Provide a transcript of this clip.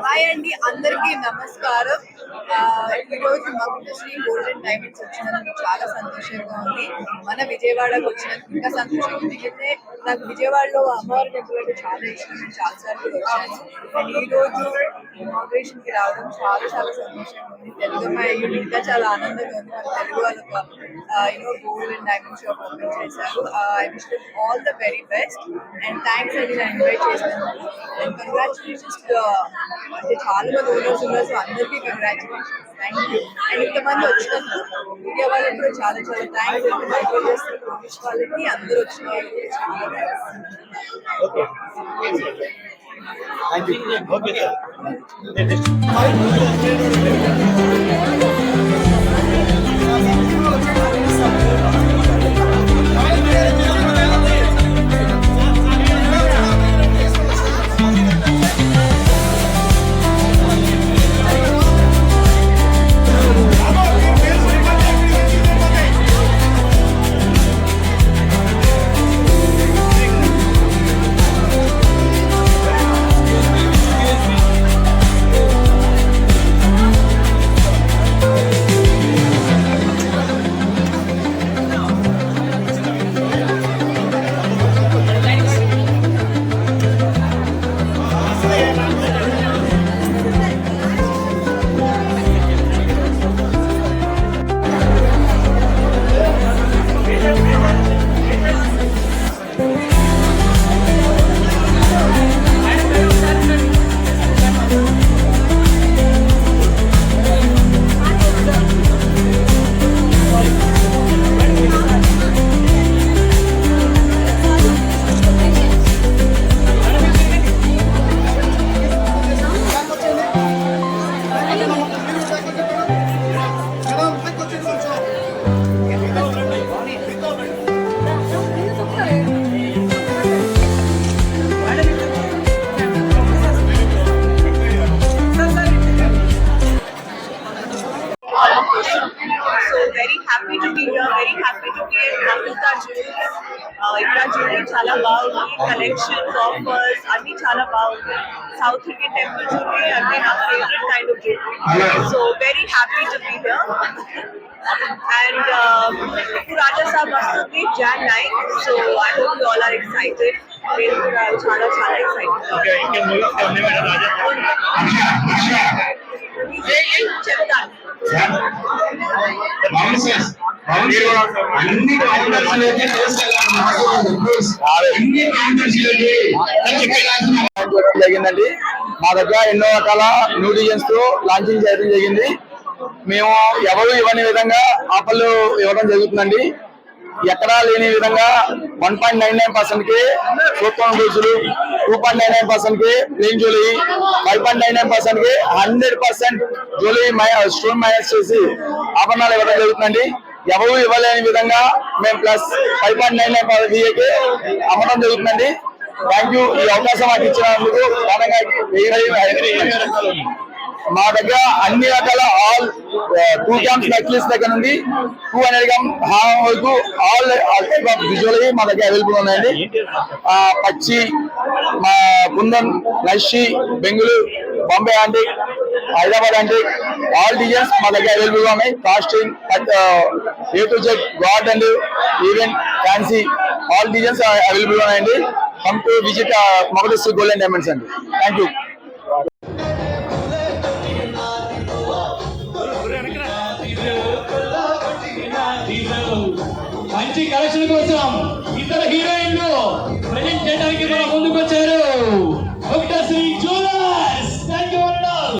Hi అండి అందరికీ నమస్కారం. హాయ్ అండి అందరికీ ఈరోజు మగుటశ్రీ గోల్డెన్ డైమండ్స్ వచ్చినందుకు చాలా సంతోషంగా ఉంది. మన విజయవాడకు వచ్చినందుకు ఇంకా సంతోషంగా ఉంది. ఎందుకంటే నాకు విజయవాడలో అమ్మవారి టెంపుల్ అంటే చాలా ఇష్టం. నేను చాలా సార్లు వచ్చాను. అండ్ ఈ రోజు కి రావడం చాలా చాలా సంతోషంగా ఉంది. తెలుగు అమ్మాయి ఇంకా చాలా ఆనందంగా ఉంది. మన తెలుగు వాళ్ళు you know gold and diamond shop open చేశారు. I wish all the very best and thanks అండి నేను ఇన్వైట్ చేశాను. అండ్ కంగ్రాచులేషన్స్ uh, అంటే చాలా మంది ఓనర్స్ ఉన్నారు. సో అందరికీ కంగ్రాచులేషన్స్ థ్యాంక్ యూ అండ్ ఇంతమంది వచ్చినందుకు మీడియా వాళ్ళకి కూడా చాలా చాలా థ్యాంక్స్ అండ్ మైక్రో చేస్తున్న పోలీస్ వాళ్ళకి అందరూ వచ్చిన వాళ్ళకి చాలా thanks okay okay sir jewellery చాలా బాగుంది కలెక్షన్స్ ఆఫర్స్ అన్ని చాలా బాగుంది సౌత్ ఇండియన్ టెంపుల్ జ్యువెలరీ అంటే నా favourite kind of jewellery so very happy to be here and Raja Saab వస్తుంది Jan nine so I hope you all are excited నేను కూడా చాలా చాలా ఎక్సైటెడ్ ఓకే ఇంకా మూవీస్ ఉన్నాయి మేడం రాజా చెప్తాను అన్ని జరిగిందండి. మా దగ్గర ఎన్నో రకాల న్యూ డిజైన్స్తో లాంచింగ్ చేయడం జరిగింది. మేము ఎవరు ఇవ్వని విధంగా ఆఫర్లు ఇవ్వడం జరుగుతుందండి. ఎక్కడా లేని విధంగా వన్ పాయింట్ నైన్ నైన్ పర్సెంట్కి సూపర్ రోజులు టూ పాయింట్ నైన్ నైన్ పర్సెంట్కి plain jewellery five point nine nine పర్సెంట్కి hundred percent jewellery stone minus చేసి ఆభరణాలు ఇవ్వడం జరుగుతుందండి. ఎవరు ఇవ్వలేని విధంగా మేము plus five point nine nine విఏకి అమ్మడం జరుగుతుందండి. థ్యాంక్ యూ ఈ అవకాశం మాకు ఇచ్చినందుకు మా దగ్గర అన్ని రకాల ఆల్ టూ క్యాంప్స్ నెక్లెస్ దగ్గర నుండి టూ హండ్రెడ్ గ్రామ్ హారం వరకు ఆల్ టైప్ ఆఫ్ విజువల్ మా దగ్గర అవైలబుల్ ఉన్నాయండి. పచ్చి మా కుందన్ నషి బెంగుళూరు బాంబే ఆంటీ హైదరాబాద్ అంటే ఆల్ డిజైన్స్ మా దగ్గర అవైలబుల్గా ఉన్నాయి. Costume A to Z god and event fancy all designs available ఉన్నాయండి. కమ్ టు విజిట్ మొగదశ్రీ గోల్డెన్ డైమండ్స్ అండి. థ్యాంక్ యూ మంచి కలెక్షన్ కోసం ఇతర హీరోయిన్లు ప్రజెంట్ చేయడానికి మన ముందుకు వచ్చారు. ఒకట శ్రీ జ్యువెలర్స్